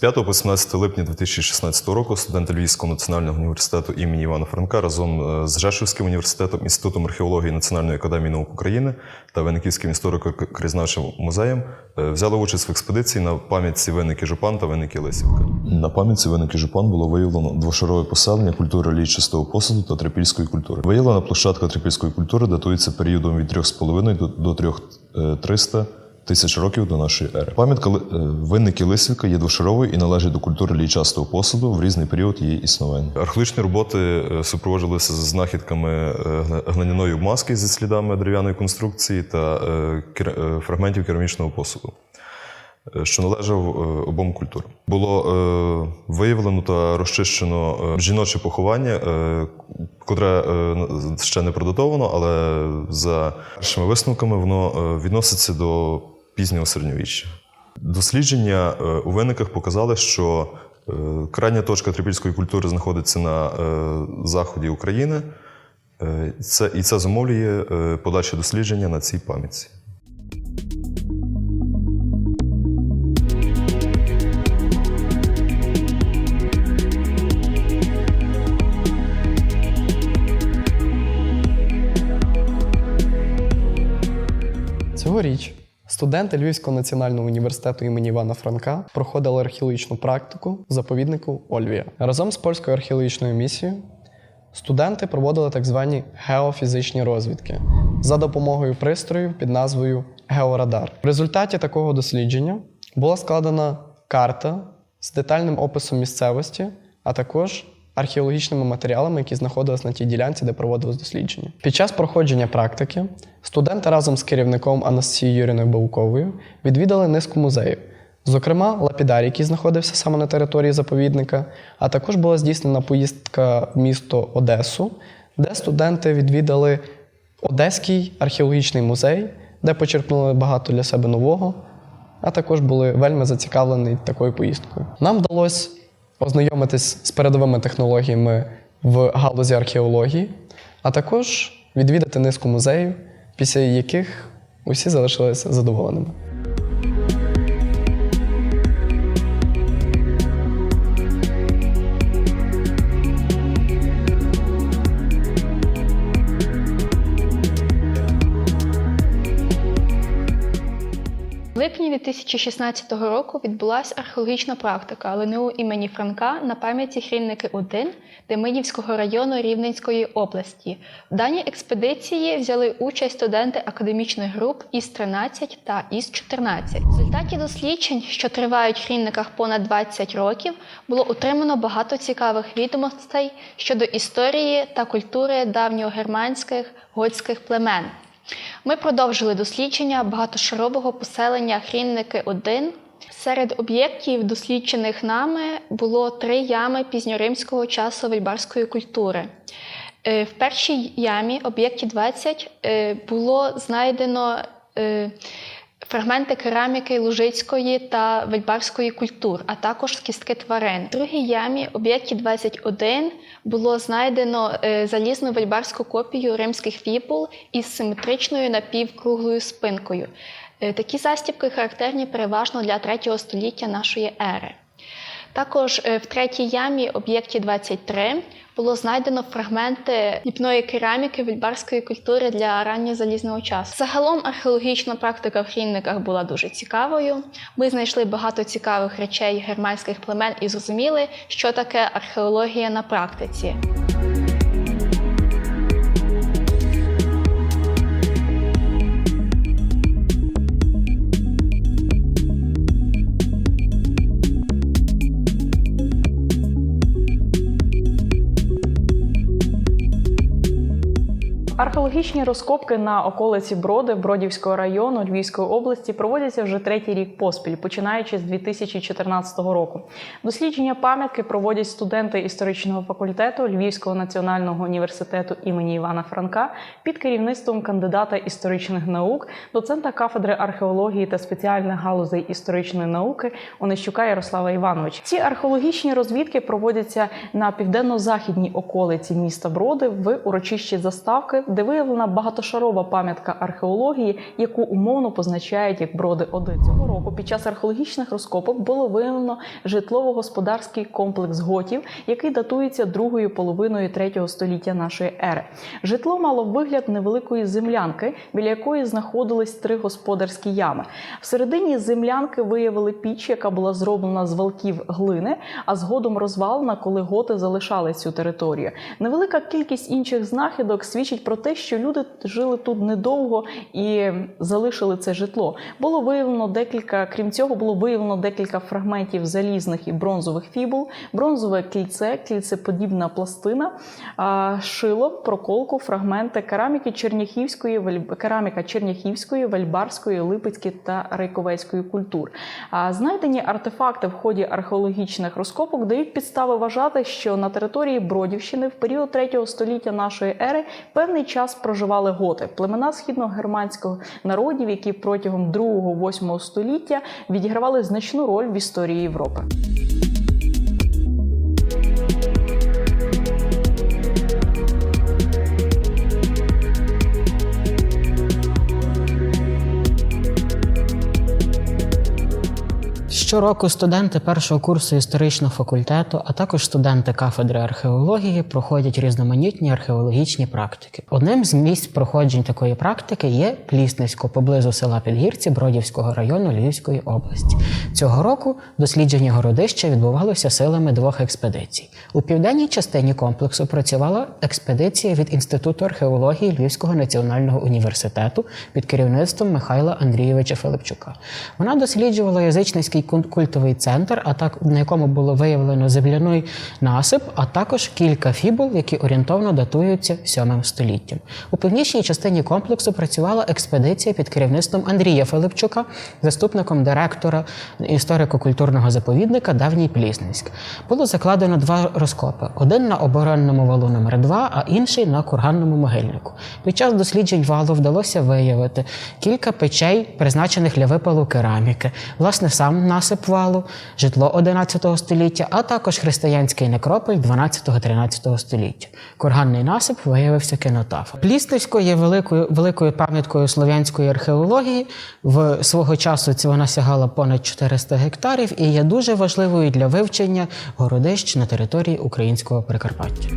5 по 17 липня 2016 року студенти Львівського національного університету імені Івана Франка разом е, з Жешовським університетом, Інститутом археології Національної академії наук України та Винниківським історико-краєзнавчим музеєм е, взяли участь в експедиції на пам'ятці винники Жупан та винники Лисівка. На пам'ятці винники Жупан було виявлено двошарове поселення культури лічистого посуду та трипільської культури. Виявлена площадка трипільської культури датується періодом від 3,5 до, до 300 тисяч років до нашої ери. Пам'ятка е, винники Лисівка є двошаровою і належить до культури лійчастого посуду в різний період її існування. Археологічні роботи е, супроводжувалися знахідками е, гнаняної обмазки зі слідами дерев'яної конструкції та фрагментів керамічного посуду. Що належав обом культурам. Було виявлено та розчищено жіноче поховання, котре ще не продатовано, але за першими висновками воно відноситься до пізнього середньовіччя. Дослідження е, у виниках показали, що е, крайня точка трипільської культури знаходиться на е, заході України. Це, і це зумовлює подальше дослідження на цій пам'ятці. Цьогоріч студенти Львівського національного університету імені Івана Франка проходили археологічну практику в заповіднику Ольвія. Разом з польською археологічною місією студенти проводили так звані геофізичні розвідки за допомогою пристроїв під назвою Георадар. В результаті такого дослідження була складена карта з детальним описом місцевості, а також археологічними матеріалами, які знаходились на тій ділянці, де проводилось дослідження. Під час проходження практики студенти разом з керівником Анастасією Юріною Бауковою відвідали низку музеїв. Зокрема, лапідарій, який знаходився саме на території заповідника, а також була здійснена поїздка в місто Одесу, де студенти відвідали Одеський археологічний музей, де почерпнули багато для себе нового, а також були вельми зацікавлені такою поїздкою. Нам вдалося ознайомитись з передовими технологіями в галузі археології, а також відвідати низку музеїв, після яких усі залишилися задоволеними. 2016 року відбулася археологічна практика ЛНУ імені Франка на пам'яті Хрінники 1 Демидівського району Рівненської області. В даній експедиції взяли участь студенти академічних груп із 13 та із 14. В результаті досліджень, що тривають в Хрінниках понад 20 років, було отримано багато цікавих відомостей щодо історії та культури давньогерманських готських племен. Ми продовжили дослідження багатошарового поселення Хрінники 1 Серед об'єктів, досліджених нами, було три ями пізньоримського часу вельбарської культури. Е, В першій ямі, об'єкті 20, е, було знайдено е, фрагменти кераміки лужицької та вельбарської культур, а також кістки тварин. В другій ямі, об'єкті 21, було знайдено е, залізну вельбарську копію римських фібул із симетричною напівкруглою спинкою. Е, Такі застібки характерні переважно для 3 століття нашої ери. Також е, в третій ямі, об'єкті 23, було знайдено фрагменти ліпної кераміки вільбарської культури для ранньозалізного часу. Загалом археологічна практика в хрінниках була дуже цікавою. Ми знайшли багато цікавих речей германських племен і зрозуміли, що таке археологія на практиці. Археологічні розкопки на околиці Броди Бродівського району Львівської області проводяться вже третій рік поспіль, починаючи з 2014 року. Дослідження пам'ятки проводять студенти історичного факультету Львівського національного університету імені Івана Франка під керівництвом кандидата історичних наук, доцента кафедри археології та спеціальних галузей історичної науки Онищука Ярослава Івановича. Ці археологічні розвідки проводяться на південно-західній околиці міста Броди в урочищі заставки, де виявлена багатошарова пам'ятка археології, яку умовно позначають як броди 1 Цього року під час археологічних розкопок було виявлено житлово-господарський комплекс готів, який датується другою половиною третього століття нашої ери. Житло мало вигляд невеликої землянки, біля якої знаходились три господарські ями. Всередині землянки виявили піч, яка була зроблена з валків глини, а згодом розвалена, коли готи залишали цю територію. Невелика кількість інших знахідок свідчить про те, що люди жили тут недовго і залишили це житло. Було виявлено декілька, крім цього, було виявлено декілька фрагментів залізних і бронзових фібул, бронзове кільце, кільцеподібна пластина, шило, проколку, фрагменти кераміки Черняхівської, кераміка Черняхівської, Вальбарської, Липецької та Рейковецької культур. Знайдені артефакти в ході археологічних розкопок дають підстави вважати, що на території Бродівщини в період 3 століття нашої ери певний час проживали готи, племена східногерманського народів, які протягом 2-8 століття відігравали значну роль в історії Європи. Щороку студенти першого курсу історичного факультету, а також студенти кафедри археології проходять різноманітні археологічні практики. Одним з місць проходжень такої практики є Плісницько поблизу села Підгірці Бродівського району Львівської області. Цього року дослідження городища відбувалося силами двох експедицій. У південній частині комплексу працювала експедиція від Інституту археології Львівського національного університету під керівництвом Михайла Андрійовича Филипчука. Вона досліджувала язичницький культовий центр, а так на якому було виявлено земляний насип, а також кілька фібул, які орієнтовно датуються 7 століттям. У північній частині комплексу працювала експедиція під керівництвом Андрія Филипчука, заступником директора історико-культурного заповідника Давній Плісницьк. Було закладено два розкопи: один на оборонному валу номер 2 а інший на курганному могильнику. Під час досліджень валу вдалося виявити кілька печей, призначених для випалу кераміки, власне, сам насип валу, житло 11 століття, а також християнський некрополь 12-13 століття. Курганний насип виявився кінотафом. Плістовсько є великою великою пам'яткою слов'янської археології. В свого часу вона сягала понад 400 гектарів і є дуже важливою для вивчення городищ на території українського Прикарпаття.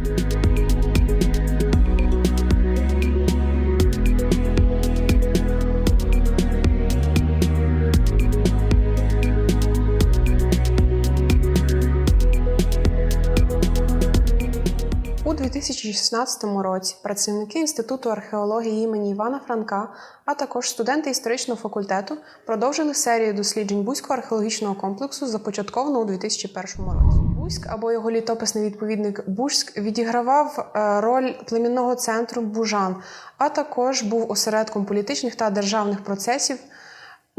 2016 році працівники Інституту археології імені Івана Франка, а також студенти історичного факультету продовжили серію досліджень Бузького археологічного комплексу, започатковану у 2001 році. Бузьк або його літописний відповідник Бужськ відігравав е, роль племінного центру Бужан, а також був осередком політичних та державних процесів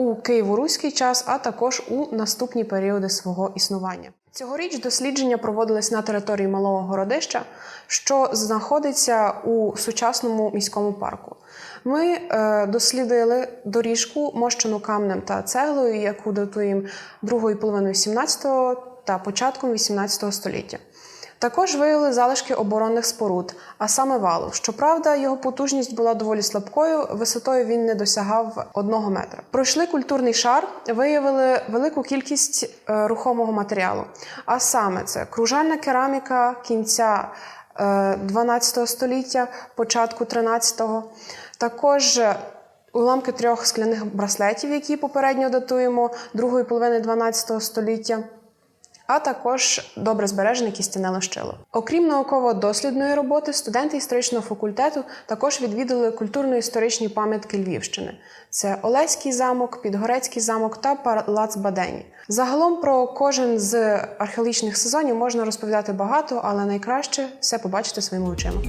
у Києво-Руський час, а також у наступні періоди свого існування. Цьогоріч дослідження проводились на території Малого Городища, що знаходиться у сучасному міському парку. Ми е, дослідили доріжку, мощену камнем та цеглою, яку датуємо другою половиною 17 та початком 18 століття. Також виявили залишки оборонних споруд, а саме валу. Щоправда, його потужність була доволі слабкою, висотою він не досягав одного метра. Пройшли культурний шар, виявили велику кількість е, рухомого матеріалу. А саме це кружальна кераміка кінця е, 12 століття, початку 13-го. Також е, уламки трьох скляних браслетів, які попередньо датуємо другої половини 12 століття а також добре збережене кістяне лощило. Окрім науково-дослідної роботи, студенти історичного факультету також відвідали культурно-історичні пам'ятки Львівщини: це Олеський замок, Підгорецький замок та Палац Бадені. Загалом про кожен з археологічних сезонів можна розповідати багато, але найкраще все побачити своїми очима.